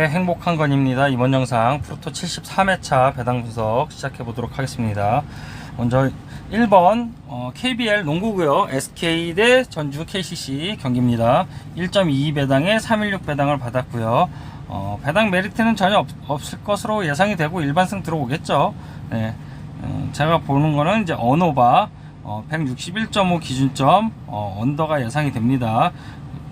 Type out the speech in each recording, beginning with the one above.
안녕하세요 행복한 건입니다. 이번 영상 프로토 73회차 배당 분석 시작해 보도록 하겠습니다. 먼저 1번 어, KBL 농구고요. SK 대 전주 KCC 경기입니다. 1.22 배당에 316 배당을 받았고요. 어, 배당 메리트는 전혀 없, 없을 것으로 예상이 되고 일반승 들어오겠죠. 네. 음, 제가 보는 거는 이제 언오바 어, 161.5 기준점 어, 언더가 예상이 됩니다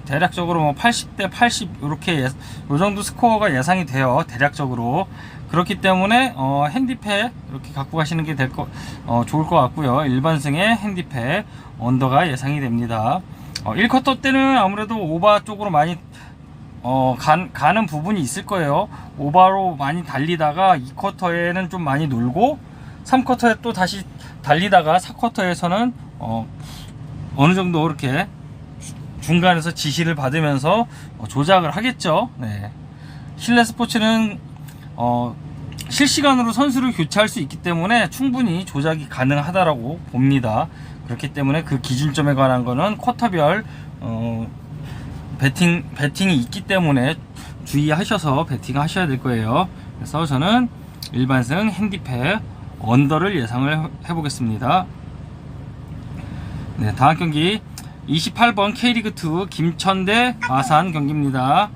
대략적으로 뭐 80대 80 이렇게 예, 요 정도 스코어가 예상이 돼요 대략적으로. 그렇기 때문에 어, 핸디패 이렇게 갖고 가시는 게 될 거, 어, 좋을 것 같고요. 일반승의 핸디패 언더가 예상이 됩니다. 어, 1쿼터 때는 아무래도 오바 쪽으로 많이 어, 간, 가는 부분이 있을 거예요. 오바로 많이 달리다가 2쿼터에는 좀 많이 놀고 3쿼터에 또 다시 달리다가 4쿼터에서는 어, 어느 정도 이렇게 중간에서 지시를 받으면서 어, 조작을 하겠죠. 네. 실내 스포츠는 어, 실시간으로 선수를 교체할 수 있기 때문에 충분히 조작이 가능하다라고 봅니다. 그렇기 때문에 그 기준점에 관한 거는 쿼터별 어, 배팅 배팅이 있기 때문에 주의하셔서 배팅 하셔야 될 거예요. 그래서 저는 일반승 핸디패 언더를 예상을 해보겠습니다. 네, 다음 경기 28번 K리그2 김천대 마산 경기입니다.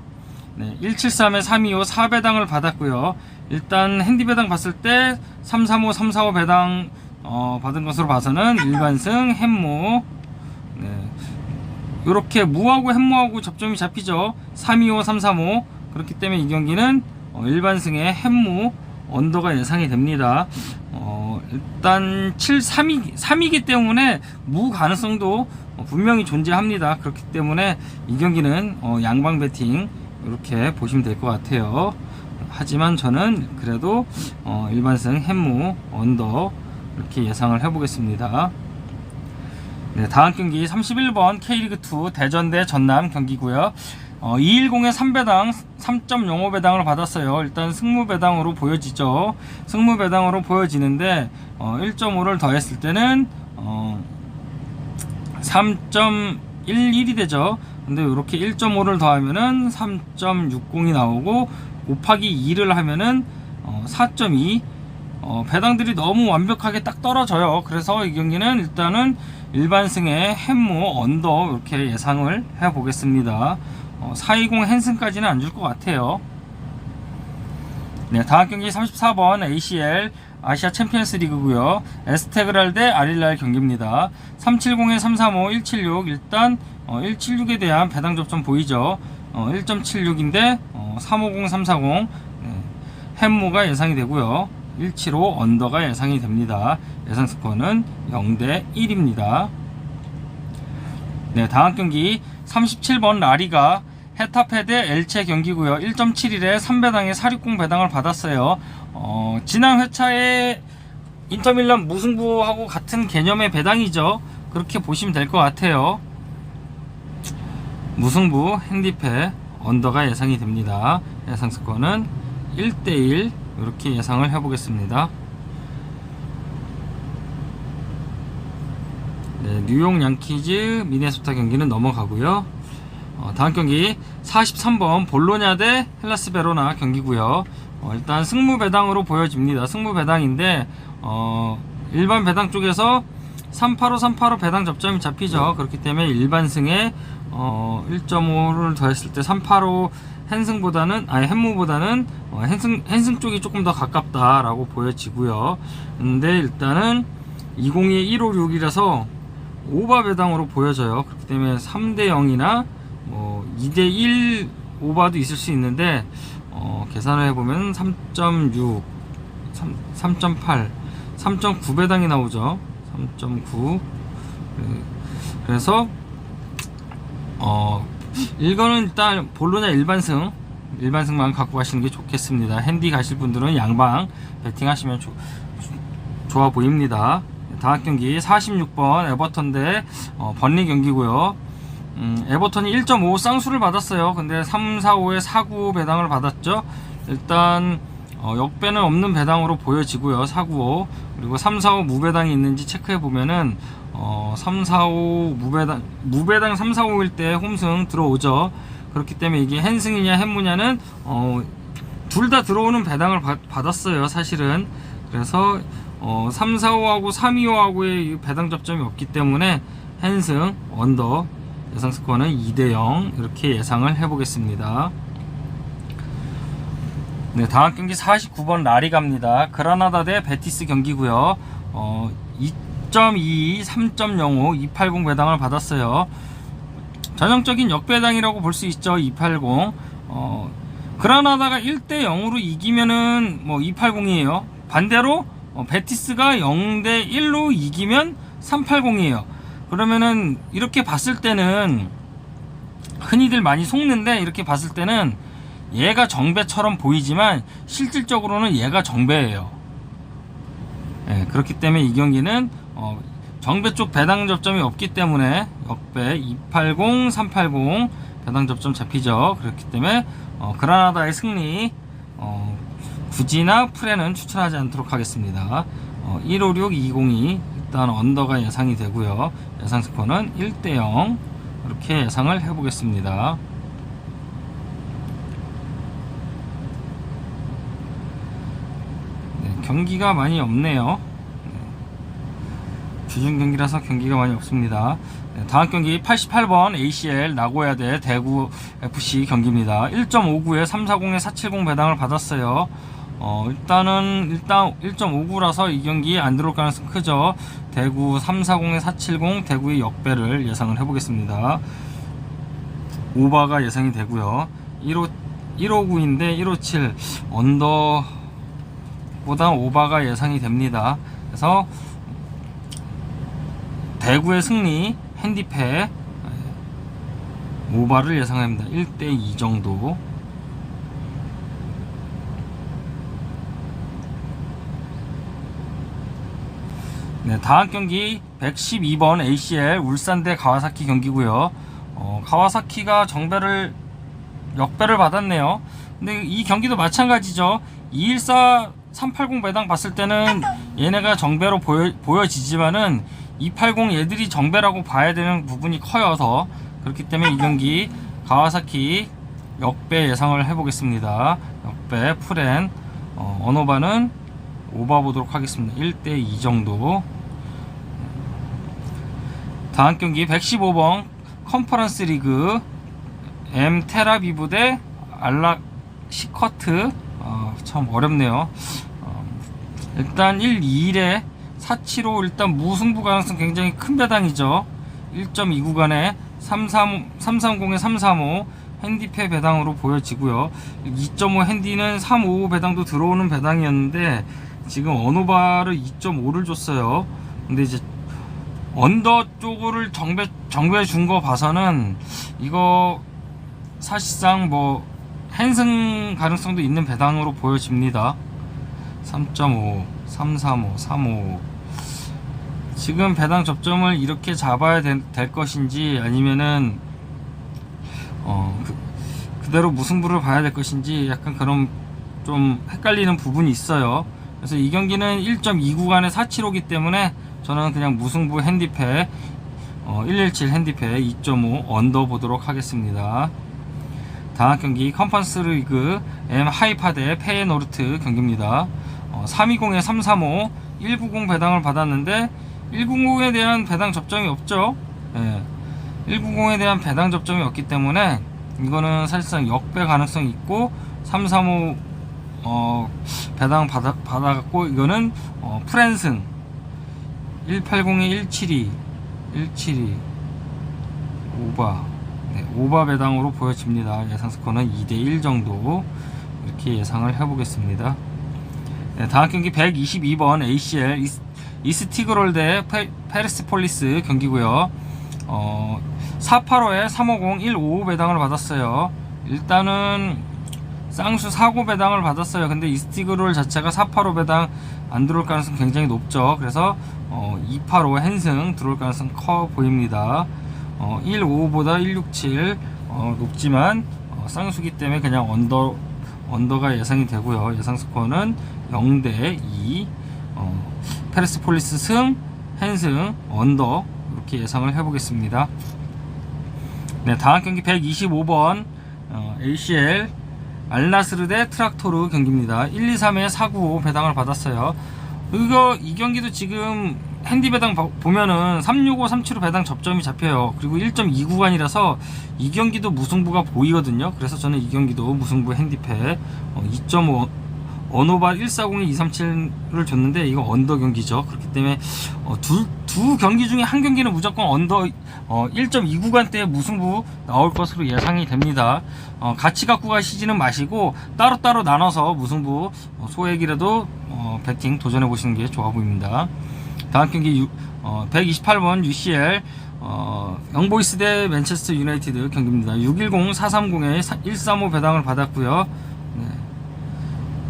네, 173에 325 4배당을 받았고요. 일단 핸디 배당 봤을 때 335, 345 배당 어, 받은 것으로 봐서는 일반승 햄무 네, 이렇게 무하고 햄무하고 접점이 잡히죠. 325, 335 그렇기 때문에 이 경기는 어, 일반승의 햄무 언더가 예상이 됩니다. 어, 일단 7, 3이, 3이기 때문에 무 가능성도 어, 분명히 존재합니다. 그렇기 때문에 이 경기는 어, 양방 배팅 이렇게 보시면 될 것 같아요. 하지만 저는 그래도 어, 일반승 햄무 언더 이렇게 예상을 해보겠습니다. 네, 다음 경기 31번 K리그2 대전 대 전남 경기고요. 어, 210에 3배당 3.05배당을 받았어요. 일단 승무배당으로 보여지죠. 승무배당으로 보여지는데 어, 1.5를 더했을 때는 어, 3.11이 되죠. 근데 이렇게 1.5를 더하면은 3.60이 나오고 곱하기 2를 하면은 어, 4.2 어, 배당들이 너무 완벽하게 딱 떨어져요. 그래서 이 경기는 일단은 일반승의 햄모 언더 이렇게 예상을 해 보겠습니다. 어, 420 헨슨까지는 안 줄 것 같아요. 네, 다음 경기 34번 ACL 아시아 챔피언스 리그고요. 에스테그랄 대 아릴랄 경기입니다. 370에 335, 176 일단 어, 176에 대한 배당 접점 보이죠. 어, 1.76인데 어, 350, 340 네, 햄모가 예상이 되고요. 175 언더가 예상이 됩니다. 예상 스코어는 0대 1입니다. 네, 다음 경기 37번 라리가 헤타페 대 엘체 경기고요. 1.71에 3배당에 460 배당을 받았어요. 어, 지난 회차에 인터밀란 무승부하고 같은 개념의 배당이죠. 그렇게 보시면 될 것 같아요. 무승부 핸디패 언더가 예상이 됩니다. 예상 스코어는 1대1 이렇게 예상을 해보겠습니다. 네, 뉴욕 양키즈 미네소타 경기는 넘어가고요. 어, 다음 경기 43번 볼로냐 대 헬라스 베로나 경기고요. 어, 일단 승무 배당으로 보여집니다. 승무 배당인데 어, 일반 배당 쪽에서 385 385 배당 접점이 잡히죠. 그렇기 때문에 일반 승에 어, 1.5를 더했을 때 385 헨승보다는 아니 헨무보다는 어, 헨승 헨승 쪽이 조금 더 가깝다라고 보여지고요. 근데 일단은 202에 156이라서 오바 배당으로 보여져요. 그렇기 때문에 3대 0이나 뭐 2대 1 오바도 있을 수 있는데 어, 계산을 해보면 3.6, 3.8, 3.9 배당이 나오죠. 3.9. 그래서 어 이거는 일단 볼로냐 일반승 일반승만 갖고 가시는 게 좋겠습니다. 핸디 가실 분들은 양방 배팅 하시면 조, 좋아 보입니다. 다음 경기 46번 에버턴 대 어, 번리 경기고요. 음, 에버턴이 1.5 쌍수를 받았어요. 근데 3, 4, 5에 495 배당을 받았죠. 일단 어, 역배는 없는 배당으로 보여지고요. 495 그리고 3, 4, 5 무배당이 있는지 체크해 보면은 어, 3, 4, 5 무배당 무배당 3, 4, 5일 때 홈승 들어오죠. 그렇기 때문에 이게 헨승이냐 햄무냐는 어, 둘 다 들어오는 배당을 받, 받았어요, 사실은. 그래서 어, 3, 4, 5하고 3, 2, 5하고의 배당 접점이 없기 때문에 헨승, 언더 예상 스코어는 2대 0 이렇게 예상을 해보겠습니다. 네, 다음 경기 49번 라리 갑니다. 그라나다 대 베티스 경기고요. 어, 2.22, 3.05, 280 배당을 받았어요. 전형적인 역배당이라고 볼 수 있죠. 280. 어, 그라나다가 1대 0으로 이기면은 뭐 280이에요. 반대로 어, 베티스가 0대 1로 이기면 380이에요. 그러면은 이렇게 봤을 때는 흔히들 많이 속는데 이렇게 봤을 때는 얘가 정배처럼 보이지만 실질적으로는 얘가 정배예요. 예, 그렇기 때문에 이 경기는 어, 정배 쪽 배당 접점이 없기 때문에 역배 280, 380 배당 접점 잡히죠. 그렇기 때문에 어, 그라나다의 승리 어, 굳이나 프레는 추천하지 않도록 하겠습니다. 어, 156, 202 일단 언더가 예상이 되고요. 예상 스코어는 1대 0 이렇게 예상을 해보겠습니다. 네, 경기가 많이 없네요. 네. 주중 경기라서 경기가 많이 없습니다. 네, 다음 경기 88번 ACL 나고야 대 대구 FC 경기입니다. 1.59에 340에 470 배당을 받았어요. 어, 일단은 일단 1.59라서 이 경기 안 들어올 가능성 크죠. 대구 340에 470 대구의 역배를 예상을 해보겠습니다. 오바가 예상이 되고요. 1호 159인데 157 언더 보다 오바가 예상이 됩니다. 그래서 대구의 승리 핸디패 오바를 예상합니다. 1대 2 정도. 네, 다음 경기 112번 ACL 울산 대 가와사키 경기고요. 어, 가와사키가 정배를 역배를 받았네요. 근데 이 경기도 마찬가지죠. 214 380 배당 봤을 때는 얘네가 정배로 보여, 보여지지만은 280 얘들이 정배라고 봐야 되는 부분이 커여서 그렇기 때문에 이 경기 가와사키 역배 예상을 해보겠습니다. 역배 프렌 어, 언어바는 오바 보도록 하겠습니다. 1대2 정도. 다음 경기 115번 컨퍼런스 리그 M 테라비브 대 알라 시커트 어, 참 어렵네요. 어, 일단 1, 2일에 475 일단 무승부 가능성 굉장히 큰 배당이죠. 1.2 구간에 330, 330에 335 핸디패 배당으로 보여지고요. 2.5 핸디는 355 배당도 들어오는 배당이었는데 지금 언어바를 2.5를 줬어요. 근데 이제 언더 쪽을 정배 정배 준 거 봐서는 이거 사실상 뭐 핸승 가능성도 있는 배당으로 보여집니다. 3.5, 335, 35. 지금 배당 접점을 이렇게 잡아야 되- 될 것인지 아니면은 어 그, 그대로 무승부를 봐야 될 것인지 약간 그런 좀 헷갈리는 부분이 있어요. 그래서 이 경기는 1.2 구간의 475기 때문에 저는 그냥 무승부 핸디패 어, 117 핸디패 2.5 언더 보도록 하겠습니다. 다음 경기 컨퍼런스 리그 M 하이파 대 페이노르트 경기입니다. 어, 320에 335 190 배당을 받았는데 190에 대한 배당 접점이 없죠. 예. 190에 대한 배당 접점이 없기 때문에 이거는 사실상 역배 가능성이 있고 335 어, 배당 받아, 받아갖고 이거는 어, 프랜승 180에 172 172 오바 네, 오바 배당으로 보여집니다. 예상 스코어는 2대1 정도 이렇게 예상을 해보겠습니다. 네, 다음 경기 122번 ACL 이스, 이스티그롤 대 페, 페르스폴리스 경기고요. 어, 485에 350 155 배당을 받았어요. 일단은 쌍수 사고 배당을 받았어요. 근데 이스티그롤 자체가 485 배당 안 들어올 가능성 굉장히 높죠. 그래서 어, 285 핸승 들어올 가능성 커 보입니다. 어, 155보다 167 어, 높지만 어, 쌍수기 때문에 그냥 언더 언더가 예상이 되고요. 예상 스코어는 0대 2. 어, 페르스폴리스 승, 핸승, 언더 이렇게 예상을 네, 다음 경기 125번 어, ACL 알나스르 대 트락토르 경기입니다. 1, 2, 3에 495 배당을 받았어요. 이거 이 경기도 지금 핸디 배당 봐- 보면은 365, 375 배당 접점이 잡혀요. 그리고 1.2 구간이라서 이 경기도 무승부가 보이거든요. 그래서 저는 이 경기도 무승부 핸디패 어, 2.5 언오바 140에 237을 줬는데 이거 언더 경기죠. 그렇기 때문에 어, 두, 두 경기 중에 한 경기는 무조건 언더 어, 1.2 구간대에 무승부 나올 것으로 예상이 됩니다. 어, 같이 갖고 가시지는 마시고 따로따로 나눠서 무승부 어, 소액이라도 어, 배팅 도전해 보시는 게 좋아 보입니다. 다음 경기 유- 어, 128번 UCL 어, 영보이스 대 맨체스터 유나이티드 경기입니다. 610 430에 135 배당을 받았고요. 네.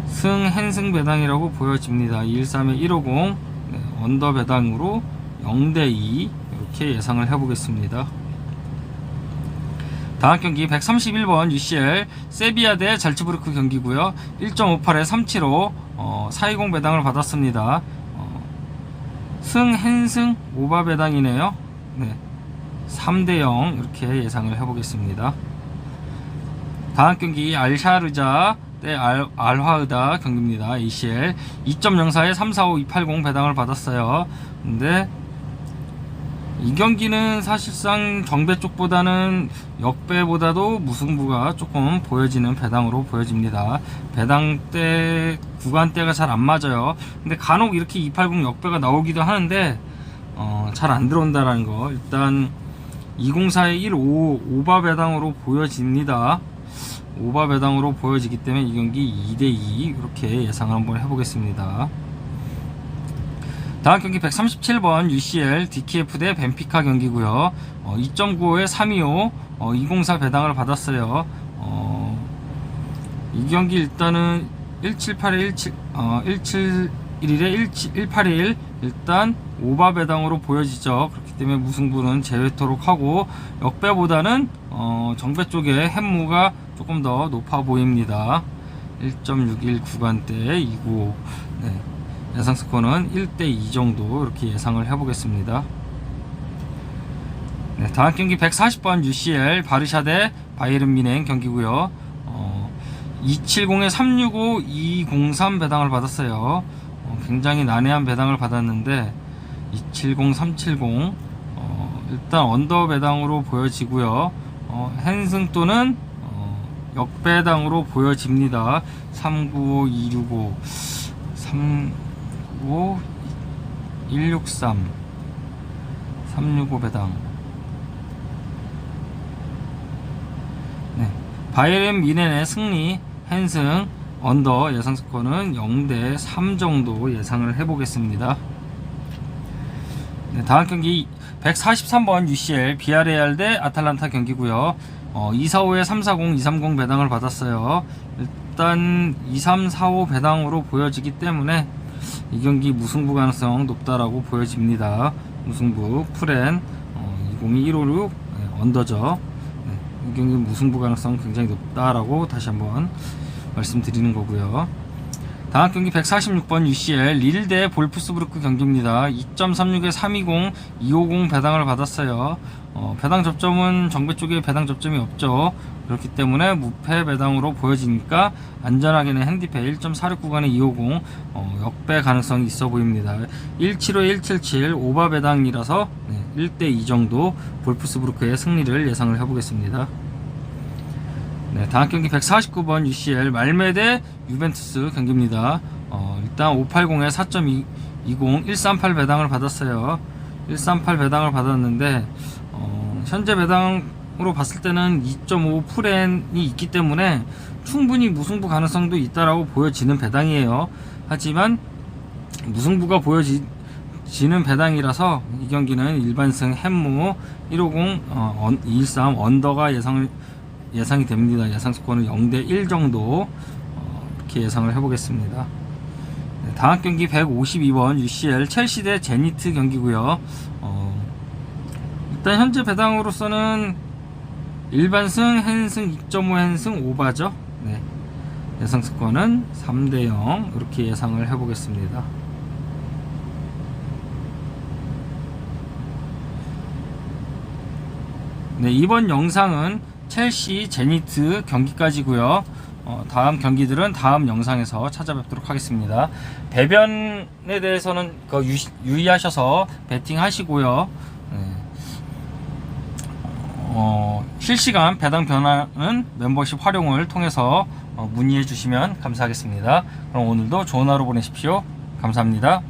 승 헨승 배당이라고 보여집니다. 213에 150 네, 언더 배당으로 0대2 이렇게 예상을 해보겠습니다. 다음 경기 131번 UCL 세비야 대 잘츠부르크 경기고요. 1.58에 375 어, 420 배당을 받았습니다. 어, 승 헨승 오바 배당이네요. 네. 3대 0 이렇게 예상을 해보겠습니다. 다음 경기 알샤르자 대 알, 알화으다 경기입니다. ACL 2.04에 345 280 배당을 받았어요. 근데 이 경기는 사실상 정배 쪽보다는 역배보다도 무승부가 조금 보여지는 배당으로 보여집니다. 배당대 구간대가 잘 안 맞아요. 근데 간혹 이렇게 280 역배가 나오기도 하는데 어, 잘 안 들어온다라는 거 일단 204에 15 오바 배당으로 보여집니다. 오바 배당으로 보여지기 때문에 이 경기 2대2 이렇게 예상을 한번 해보겠습니다. 다음 경기 137번 UCL DKF 대 벤피카 경기고요. 어, 2.95에 325 어, 204 배당을 받았어요. 어, 이 경기 일단은 1781 17 어, 171에 181 일단 오바 배당으로 보여지죠. 그렇기 때문에 무승부는 제외토록 하고 역배보다는 어, 정배 쪽에 햄무가 조금 더 높아 보입니다. 1.61 구간대 295 네. 예상 스코어는 1대2 정도 이렇게 예상을 해보겠습니다. 네, 다음 경기 140번 UCL 바르샤 대 바이에른 미넨 경기고요. 어, 270에 365 203 배당을 받았어요. 어, 굉장히 난해한 배당을 받았는데 270 370 어, 일단 언더 배당으로 보여지고요. 어, 헨승 또는 어, 역배당으로 보여집니다. 395 265 395 163 365 배당 네. 바이에른 미넨의 승리 헨승 언더 예상 스코어는 0대 3 정도 예상을 해보겠습니다. 네, 다음 경기 143번 UCL 비아레알 대 아탈란타 경기고요. 어, 245에 340, 230 배당을 받았어요. 일단 2345 배당으로 보여지기 때문에 이 경기 무승부 가능성 높다라고 보여집니다. 무승부 프렌 어, 202156 네, 언더죠. 네, 이 경기 무승부 가능성 굉장히 높다라고 다시 한번 말씀드리는 거고요. 다음 경기 146번 UCL 릴대 볼프스부르크 경기입니다. 2.36에 320, 250 배당을 받았어요. 어, 배당 접점은 정배 쪽에 배당 접점이 없죠. 그렇기 때문에 무패 배당으로 보여지니까 안전하게는 핸디패 1.46 구간에 250 어, 역배 가능성이 있어 보입니다. 175에 177 오바 배당이라서 네, 1대2 정도 볼프스부르크의 승리를 예상을 해보겠습니다. 네, 다음 경기 149번 UCL 말메 대 유벤투스 경기입니다. 어, 일단 580에 4.20 138 배당을 받았어요. 138 배당을 받았는데 어, 현재 배당으로 봤을 때는 2.5 프렌이 있기 때문에 충분히 무승부 가능성도 있다라고 보여지는 배당이에요. 하지만 무승부가 보여지는 배당이라서 이 경기는 일반승 햄무 150 어, 213 언더가 예상을 예상이 됩니다. 예상 스코어는 0대 1 정도 어, 이렇게 예상을 해보겠습니다. 네, 다음 경기 152번 UCL 첼시 대 제니트 경기고요. 어, 일단 현재 배당으로서는 일반승, 헨승, 2.5 헨승, 오바죠. 네. 예상 스코어는 3대 0 이렇게 예상을 해보겠습니다. 네, 이번 영상은 첼시 제니트 경기까지고요. 어, 다음 경기들은 다음 영상에서 찾아뵙도록 하겠습니다. 배변에 대해서는 그 유, 유의하셔서 베팅 하시고요. 네. 어, 실시간 배당 변화는 멤버십 활용을 통해서 어, 문의해 주시면 감사하겠습니다. 그럼 오늘도 좋은 하루 보내십시오. 감사합니다.